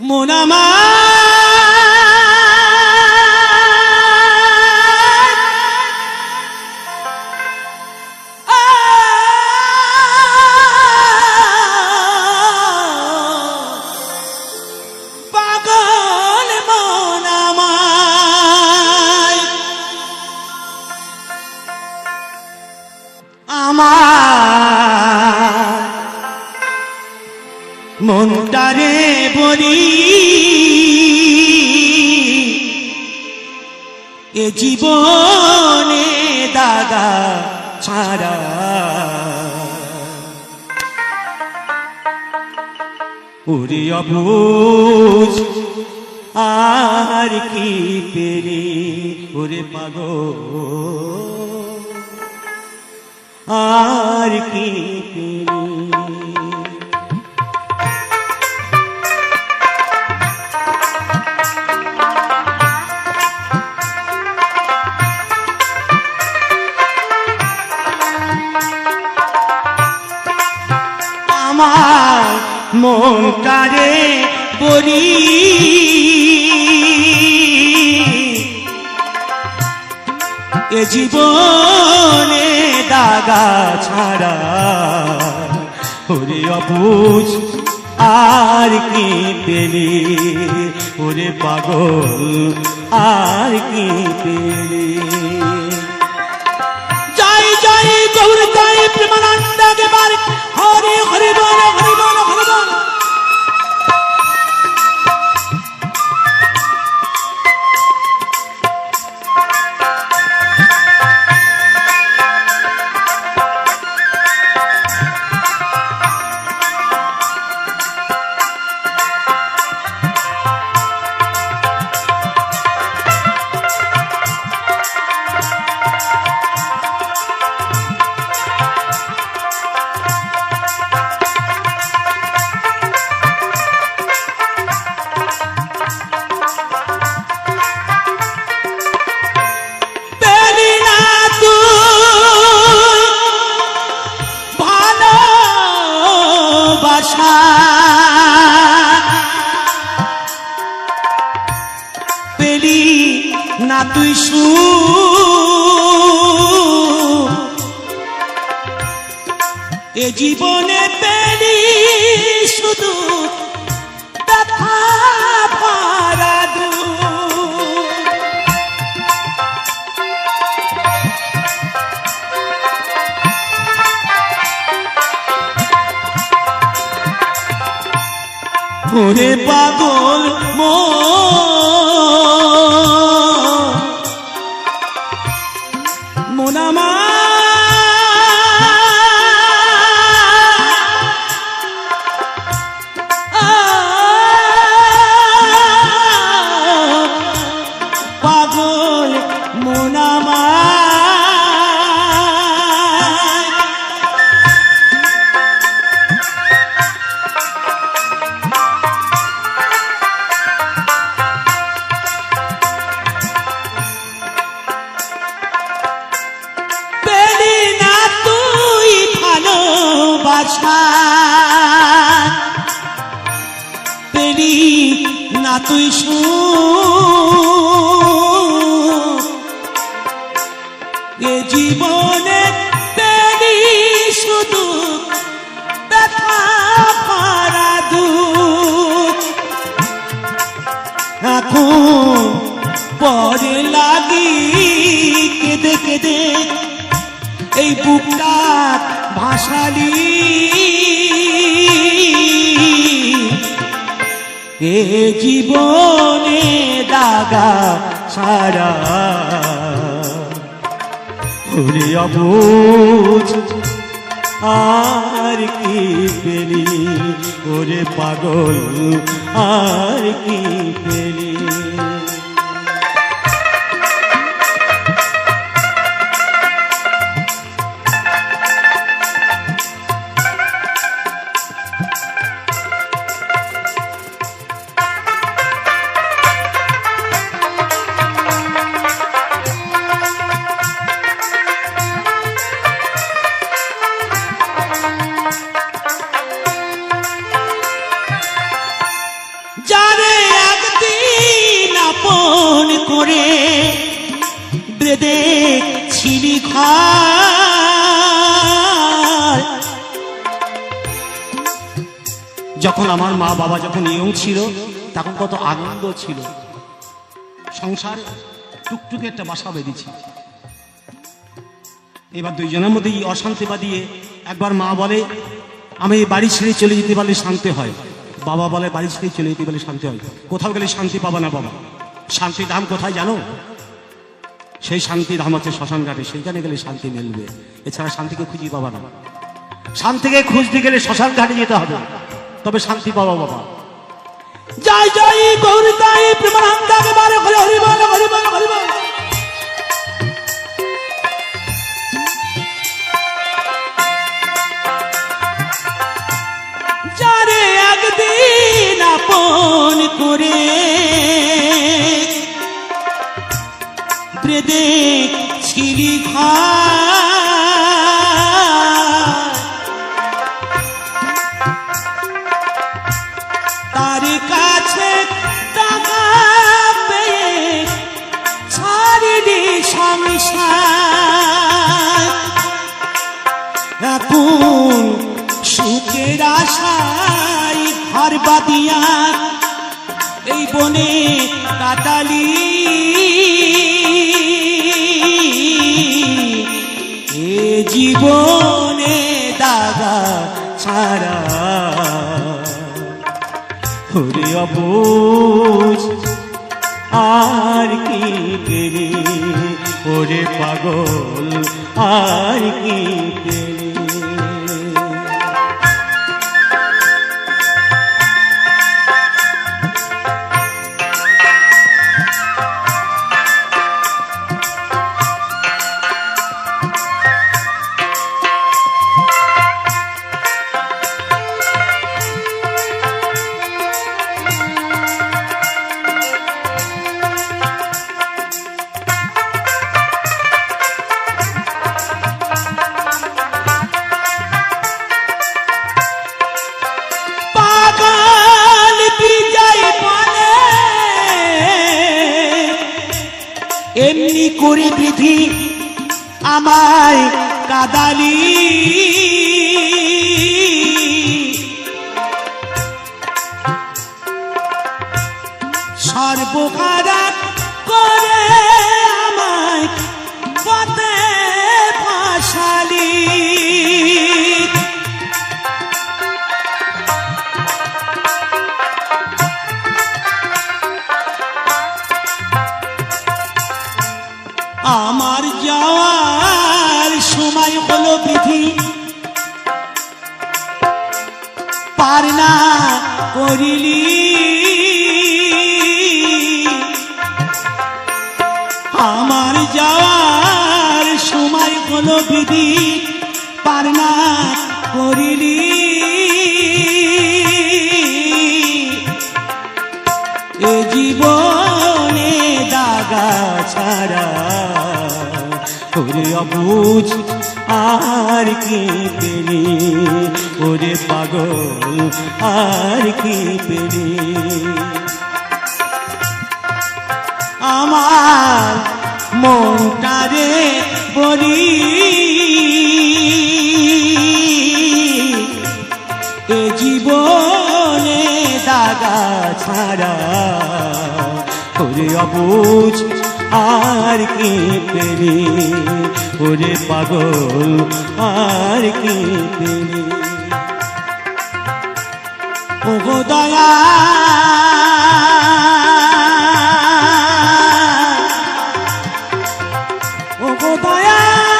মন জীবনে দাগা ছাড়া। ওরে অবুজ আর কি পেরে ওরে পাগল? আর কি পেরে আমার মন কারে বলি এ জীবনে দাগা ছাড়া ওরে অবুঝ আর কি পেলি? ওরে পাগল আর কি পেলি? জয় জয়, গৌর জয় প্রেমানন্দ গেবার ভালোবাসা পেলি না তুই সু এ জীবনে পাগল মো মোনামা পাগল মোনামা ভালোবাসা তেরি না তুই সুখ এ জীবনে দাগা সারা ভুলি অবুজ আর কি পেলি? ওরে পাগল আর কি পেলি? যখন আমার মা বাবা যখন ইয়ং ছিল, তখন কত আনন্দ ছিল। সংসার টুকটুকে একটা বাসা বেঁধেছি। এবার দুইজনের মধ্যে এই অশান্তি বাদিয়ে একবার মা বলে, আমি বাড়ি ছেড়ে চলে যেতে পারলে শান্তি হয়। বাবা বলে, বাড়ি ছেড়ে চলে যেতে পারলে শান্তি হয়। কোথাও গেলে শান্তি পাবা না বাবা। শান্তি ধাম কোথায় জানো? সেই শান্তি ধাম হচ্ছে শ্মশান ঘাটে, সেইখানে গেলে শান্তি মিলবে। এছাড়া শান্তিকে খুঁজে পাবা না। শান্তিকে খুঁজতে গেলে শ্মশান ঘাটে যেতে হবে। তবে শান্তি পাবা বাবা। জয় জয় গৌরিতাই প্রেমানন্দ, একেবারে হরি হরি বল হরি বল হরি বল। যারে একদিন আপন করে সংসার এখন সুখের আশায় ঘর বাদিয়া এই বনে কাটালি। এ জীবনে দাদা ছাড়া ওরে অবুজ আর কি পেরে ওরে পাগল আর কি? এমনি করে বিধি আমায় কাদালি। করিলি আমার যাওয়ার সময় হলো বিধি পার না করিলি। এ জীবনে দাগা ছাড়া অবুঝ আর কি পেলি? ওরে পাগল, আর কি পেলি? আমার মনটারে বলি, এ জীবনে দাগা ছাড়া অবুঝ আর কি পেলি? ওরে পাগল আর কি পেলি? ও দয়া ও দয়া।